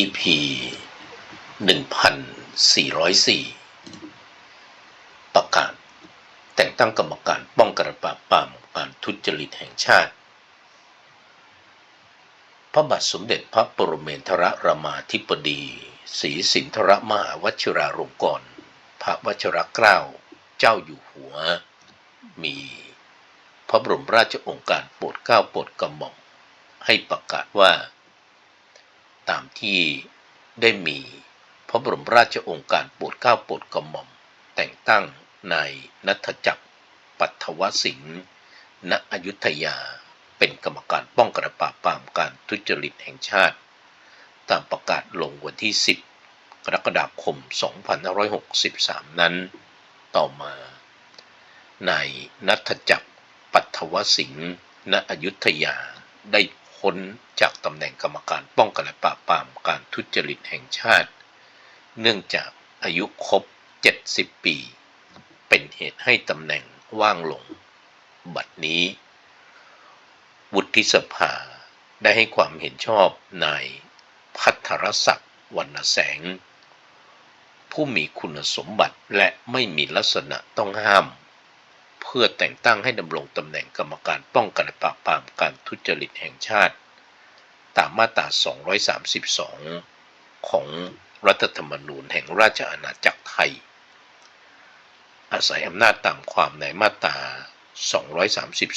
EP 1404 ประกาศ แต่งตั้งกรรมการป้องกันปราบปรามการทุจริตแห่งชาติ พระบาทสมเด็จพระปรเมนทรรามาธิบดีศรีสินทรมหาวชิราลงกรณ์พระวชิรเกล้าเจ้าอยู่หัว มีพระบรมราชองค์การโปรดเกล้าโปรดกระหม่อมให้ประกาศว่า ตามที่ได้มีพระบรมราชโองการโปรดเกล้าโปรดกระหม่อม แต่งตั้งนายนัทจักรปัทวสิงห์ณอยุธยาเป็นกรรมการป้องกันและปราบปรามการทุจริตแห่งชาติ ตามประกาศลงวันที่ 10 กรกฎาคม 2563 นั้น ต่อมานายนัทจักรปัทวสิงห์ณอยุธยาได้ พ้นจากตำแหน่งกรรมการป้องกันและปราบปรามการทุจริตแห่งชาติ เนื่องจากอายุครบ 70 ปี เป็นเหตุให้ตำแหน่งว่างลง บัดนี้ วุฒิสภาได้ให้ความเห็นชอบนายพัทรศักดิ์วรรณแสง ผู้มีคุณสมบัติและไม่มีลักษณะต้องห้าม พื่อแต่งตั้งให้ดำรงตำแหน่งกรรมการป้องกันและปราบปรามการทุจริตแห่งชาติ ตามมาตรา 232 ของรัฐธรรมนูญแห่งราชอาณาจักรไทย อาศัยอำนาจตามความในมาตรา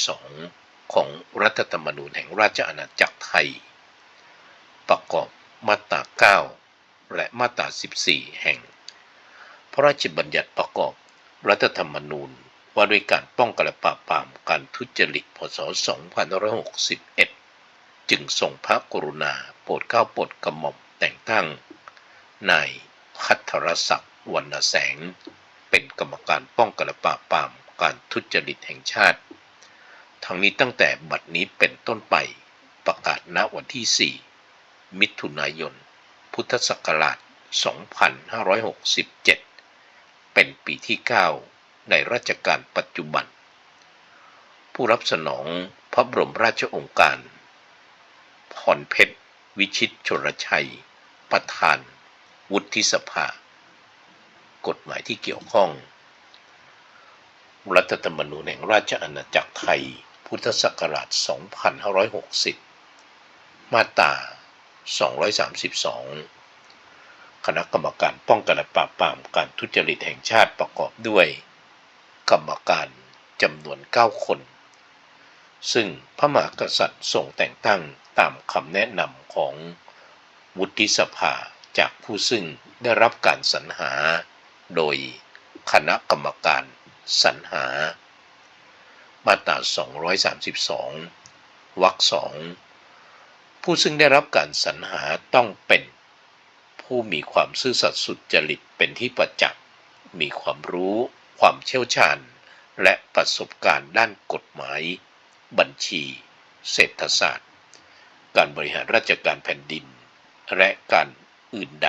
232 ของรัฐธรรมนูญแห่งราชอาณาจักรไทย ประกอบมาตรา 9 และมาตรา 14 แห่ง พระราชบัญญัติประกอบรัฐธรรมนูญ ว่าด้วยการป้องกันและปราบปรามการทุจริตพศ 2561 จึงทรงพระกรุณาโปรดเกล้าโปรดกระหม่อมแต่งตั้งนายพัทรศักดิ์วรรณแสง เป็นกรรมการป้องกันและปราบปรามการทุจริตแห่งชาติ ทั้งนี้ตั้งแต่บัดนี้เป็นต้นไปประกาศณวันที่ 4 มิถุนายน พุทธศักราช 2567 เป็นปีที่ 9 ในรัชกาลปัจจุบัน ผู้รับสนองพระบรมราชองค์การพรเพชร วิชิตชรชัย ประธาน วุฒิสภา กฎหมายที่เกี่ยวข้อง รัฐธรรมนูญแห่งราชอาณาจักรไทย พุทธศักราช 2560 มาตรา 232คณะกรรมการป้องกันและปราบปรามการทุจริตแห่งชาติประกอบด้วย กรรมการจำนวน 9 คน ซึ่งพระมหากษัตริย์ทรงแต่งตั้งตามคำแนะนำของวุฒิสภาจากผู้ซึ่งได้รับการสรรหา โดยคณะกรรมการสรรหา มาตรา 232 วรรคสองผู้ซึ่งได้รับการสรรหาต้องเป็น ผู้มีความซื่อสัตย์สุจริตเป็นที่ประจักษ์มีความรู้ ความเชี่ยวชาญ และประสบการณ์ด้านกฎหมาย บัญชี เศรษฐศาสตร์ การบริหารราชการแผ่นดิน และการอื่นใด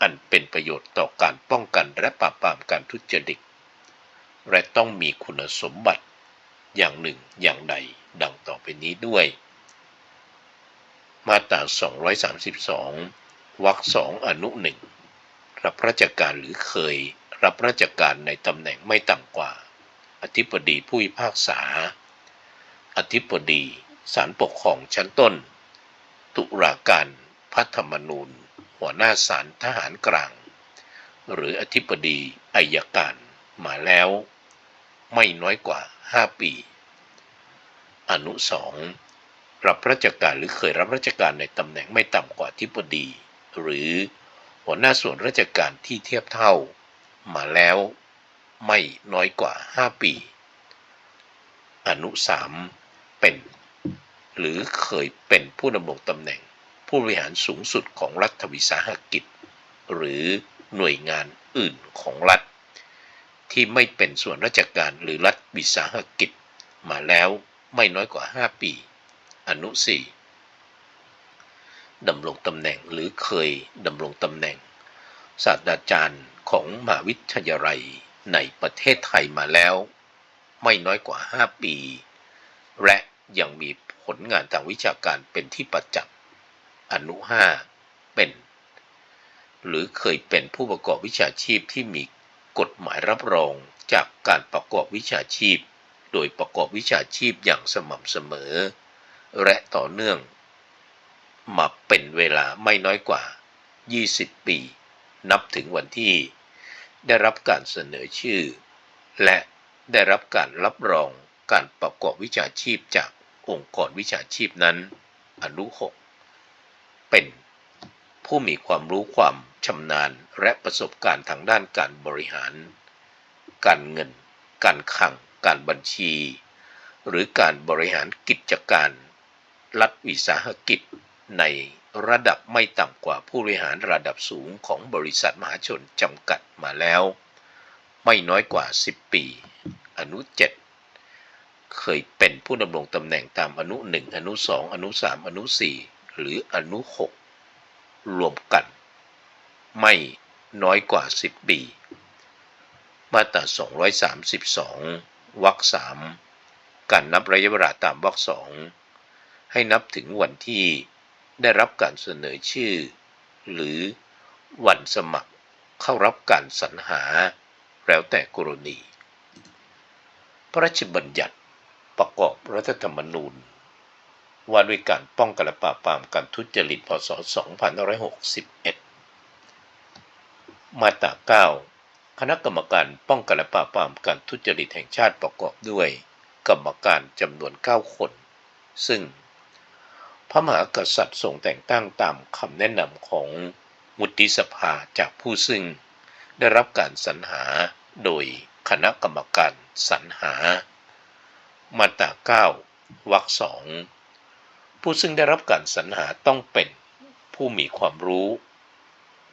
อันเป็นประโยชน์ต่อการป้องกันและปราบปรามการทุจริต และต้องมีคุณสมบัติอย่างหนึ่งอย่างใดดังต่อไปนี้ด้วย มาตรา 232 วรรคสองอนุหนึ่งรับราชการหรือเคย รับราชการในตำแหน่งไม่ต่ำกว่า อธิบดีผู้พิพากษา อธิบดีศาลปกครองชั้นต้น ตุลาการพัฒมนูญ หัวหน้าศาลทหารกลาง หรืออธิบดีอายการมาแล้ว ไม่น้อยกว่า 5 ปี อนุสองรับราชการหรือเคยรับราชการในตำแหน่งไม่ต่ำกว่าอธิบดี หรือหัวหน้าส่วนราชการที่เทียบเท่า มาแล้วไม่น้อยกว่า 5 ปี อนุสามเป็น หรือเคยเป็นผู้ดำรงตำแหน่งผู้บริหารสูงสุดของรัฐวิสาหกิจ หรือหน่วยงานอื่นของรัฐ ที่ไม่เป็นส่วนราชการหรือรัฐวิสาหกิจ มาแล้วไม่น้อยกว่า 5 ปี อนุสี่ดำรงตำแหน่งหรือเคยดำรงตำแหน่งศาสตราจารย์ ของมหาวิทยาลัยในประเทศไทยมาแล้ว ไม่น้อยกว่า 5 ปี และยังมีผลงานทางวิชาการเป็นที่ประจักษ์อนุ5เป็น หรือเคยเป็นผู้ประกอบวิชาชีพที่มีกฎหมายรับรองจากการประกอบวิชาชีพ โดยประกอบวิชาชีพอย่างสม่ำเสมอ และต่อเนื่อง มาเป็นเวลาไม่น้อยกว่า 20 ปี นับถึงวันที่ ได้รับการเสนอชื่อ และได้รับการรับรองการประกอบวิชาชีพจากองค์กรวิชาชีพนั้น อนุ 6 เป็นผู้มีความรู้ความชำนาญและประสบการณ์ทางด้านการบริหาร การเงิน การคลัง การบัญชี หรือการบริหารกิจการ รัฐวิสาหกิจใน ระดับไม่ต่ำกว่าผู้บริหารระดับสูงของบริษัทมหาชนจำกัดมาแล้ว ไม่น้อยกว่า 10 ปี อนุ 7 เคยเป็นผู้ดำรงตำแหน่งตามอนุ 1 อนุ 2 อนุ 3 อนุ 4 หรืออนุ 6 รวมกัน ไม่น้อยกว่า 10 ปี มาตรา 232 วรรค3การนับระยะเวลาตามวรรค2ให้นับถึงวันที่ ได้รับการเสนอชื่อ หรือวันสมัครเข้ารับการสรรหา แล้วแต่กรณี พระราชบัญญัติประกอบรัฐธรรมนูญ ว่าด้วยการป้องกันและปราบปรามการทุจริตพศ 2561 มาตรา 9 คณะกรรมการป้องกันและปราบปรามการทุจริตแห่งชาติประกอบด้วย กรรมการจำนวน 9 คน ซึ่ง พระมหากษัตริย์ทรงแต่งตั้งตามคำแนะนำของวุฒิสภาจากผู้ซึ่ง ได้รับการสรรหาโดยคณะกรรมการสรรหา มาตรา9วรรคสองผู้ซึ่งได้รับการสรรหาต้องเป็นผู้มีความรู้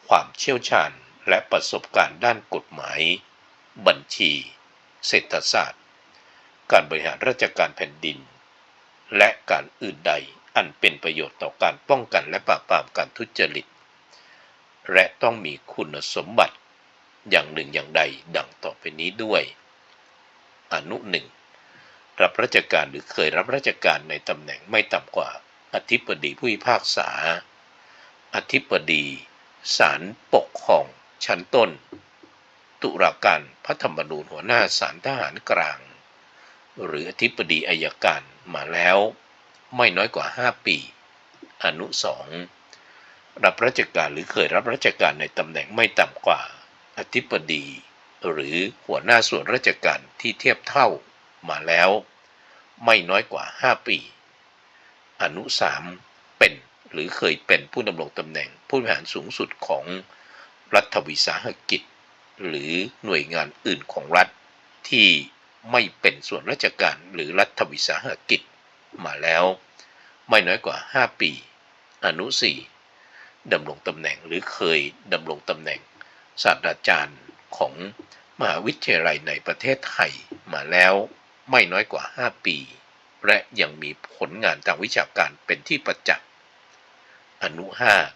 ความเชี่ยวชาญและประสบการณ์ด้านกฎหมาย บัญชี เศรษฐศาสตร์ การบริหารราชการแผ่นดิน และการอื่นใด อันเป็นประโยชน์ต่อการป้องกันและปราบปรามการทุจริต และต้องมีคุณสมบัติอย่างหนึ่งอย่างใดดังต่อไปนี้ด้วย อนุหนึ่งรับราชการหรือเคยรับราชการในตำแหน่งไม่ต่ำกว่าอธิบดีผู้พิพากษา อธิบดีศาลปกครอง ชั้นต้น ตุลาการพระธรรมนูญหัวหน้าศาลทหารกลาง หรืออธิบดีอายการมาแล้ว ไม่น้อยกว่า 5 ปี อนุสองรับราชการหรือเคยรับราชการในตำแหน่งไม่ต่ำกว่า อธิบดี หรือหัวหน้าส่วนราชการที่เทียบเท่ามาแล้ว ไม่น้อยกว่า 5 ปี อนุสามเป็นหรือเคยเป็นผู้ดำรงตำแหน่งผู้บริหารสูงสุดของรัฐวิสาหกิจ หรือหน่วยงานอื่นของรัฐที่ไม่เป็นส่วนราชการหรือรัฐวิสาหกิจ มาแล้ว ไม่น้อยกว่า 5 ปี อนุสี่ดำรงตำแหน่งหรือเคยดำรงตำแหน่งศาสตราจารย์ของมหาวิทยาลัยในประเทศไทยมาแล้วไม่น้อยกว่า 5 ปี และยังมีผลงานทางวิชาการเป็นที่ประจักษ์ อนุ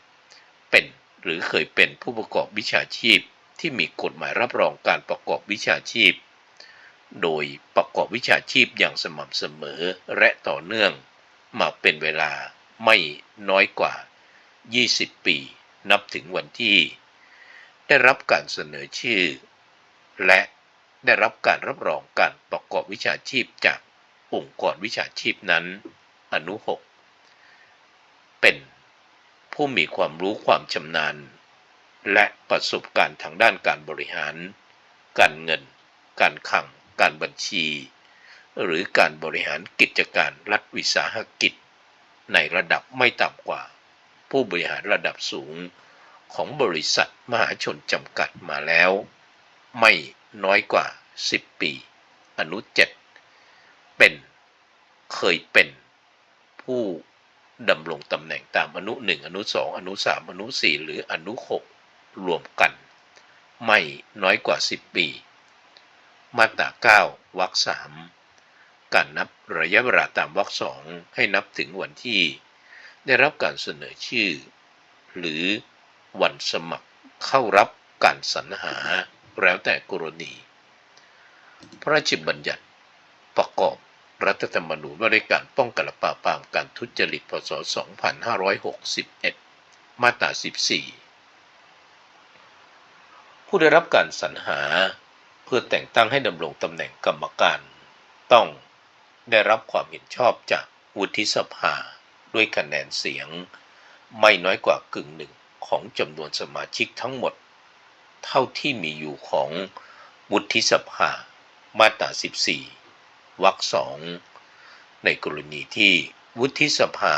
5 เป็นหรือเคยเป็นผู้ประกอบวิชาชีพที่มีกฎหมายรับรองการประกอบวิชาชีพ โดยประกอบวิชาชีพอย่างสม่ำเสมอและต่อเนื่องมาเป็นเวลาไม่น้อยกว่า 20 ปีนับถึงวันที่ ได้รับการเสนอชื่อ และได้รับการรับรองการประกอบวิชาชีพจากองค์กรวิชาชีพนั้น อนุ 6 เป็นผู้มีความรู้ความชำนาญ และประสบการณ์ทางด้านการบริหาร การเงิน การคลัง การบัญชี หรือการบริหารกิจการรัฐวิสาหกิจ ในระดับไม่ต่ำกว่า ผู้บริหารระดับสูงของบริษัทมหาชนจำกัดมาแล้ว ไม่น้อยกว่า 10 ปี อนุ7เป็นเคยเป็นผู้ดำรงตำแหน่งตามอนุ 1 อนุ 2 อนุ 3 อนุ 4 หรืออนุ 6 รวมกัน ไม่น้อยกว่า 10 ปี มาตรา 9 วรรค3การนับระยะเวลาตามวรรค2ให้นับถึงวันที่ ได้รับการเสนอชื่อ หรือวันสมัครเข้ารับการสรรหาแล้วแต่กรณี พระราชบัญญัติประกอบรัฐธรรมนูญว่าด้วยการป้องกันและปราบปรามการทุจริตพศ 2561 มาตรา 14 ผู้ได้รับการสรรหา เพื่อแต่งตั้งให้ดำรงตำแหน่งกรรมการ ต้องได้รับความเห็นชอบจากวุฒิสภาด้วยคะแนนเสียง ไม่น้อยกว่ากึ่งหนึ่งของจำนวนสมาชิกทั้งหมด เท่าที่มีอยู่ของวุฒิสภามาตรา 14 วรรคสองในกรณีที่วุฒิสภา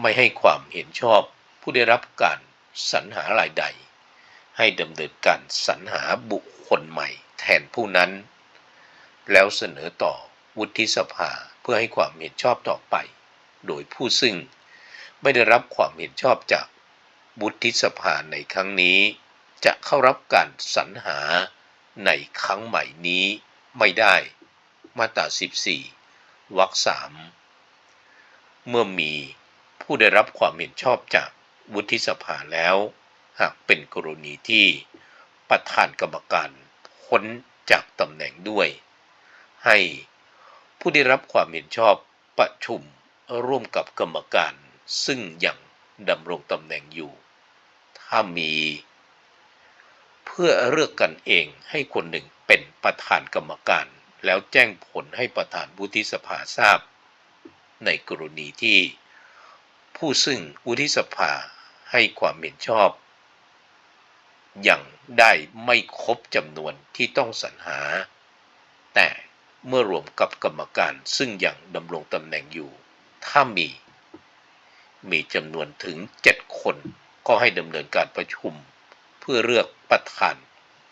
ไม่ให้ความเห็นชอบผู้ได้รับการสรรหารายใด ให้ดำเนินการสรรหาบุคคลใหม่ ทนผู้นั้น แล้วเสนอต่อวุฒิสภาเพื่อให้ความเห็นชอบต่อไป โดยผู้ซึ่งไม่ได้รับความเห็นชอบจากวุฒิสภาในครั้งนี้ จะเข้ารับการสรรหาในครั้งใหม่นี้ไม่ได้ มาตรา 14 วรรคสามเมื่อมีผู้ได้รับความเห็นชอบจากวุฒิสภาแล้ว หากเป็นกรณีที่ประธานกรรมการ พ้นจากตำแหน่งด้วย ให้ผู้ได้รับความเห็นชอบประชุมร่วมกับกรรมการซึ่งยังดำรงตำแหน่งอยู่ ถ้ามี เพื่อเลือกกันเองให้คนหนึ่งเป็นประธานกรรมการ แล้วแจ้งผลให้ประธานวุฒิสภาทราบ ในกรณีที่ ผู้ซึ่งวุฒิสภาให้ความเห็นชอบ ยังได้ไม่ครบจำนวนที่ต้องสรรหา แต่เมื่อรวมกับกรรมการซึ่งยังดำรงตำแหน่งอยู่ ถ้ามี มีจำนวนถึง 7 คนก็ให้ดำเนินการประชุม เพื่อเลือกประธาน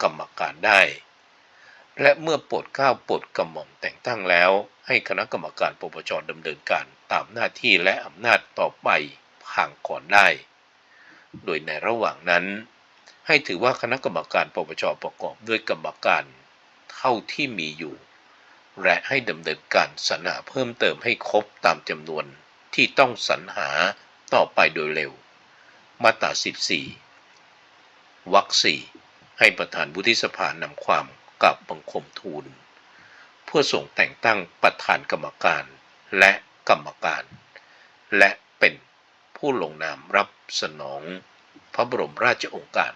กรรมการได้ และเมื่อโปรดเกล้าโปรดกระหม่อมแต่งตั้งแล้ว ให้คณะกรรมการปปชดำเนินการตามหน้าที่และอำนาจต่อไปห่างก่อนได้ โดยในระหว่างนั้น ให้ถือว่าคณะกรรมการปปชประกอบด้วยกรรมการเท่าที่มีอยู่ และให้ดำเนินการสรรหาเพิ่มเติมให้ครบตามจำนวนที่ต้องสรรหาต่อไปโดยเร็ว มาตรา 14 วรรคสี่ให้ประธานวุฒิสภานำความกับบังคมทูล เพื่อส่งแต่งตั้งประธานกรรมการและกรรมการ และเป็นผู้ลงนามรับสนองพระบรมราชโองการ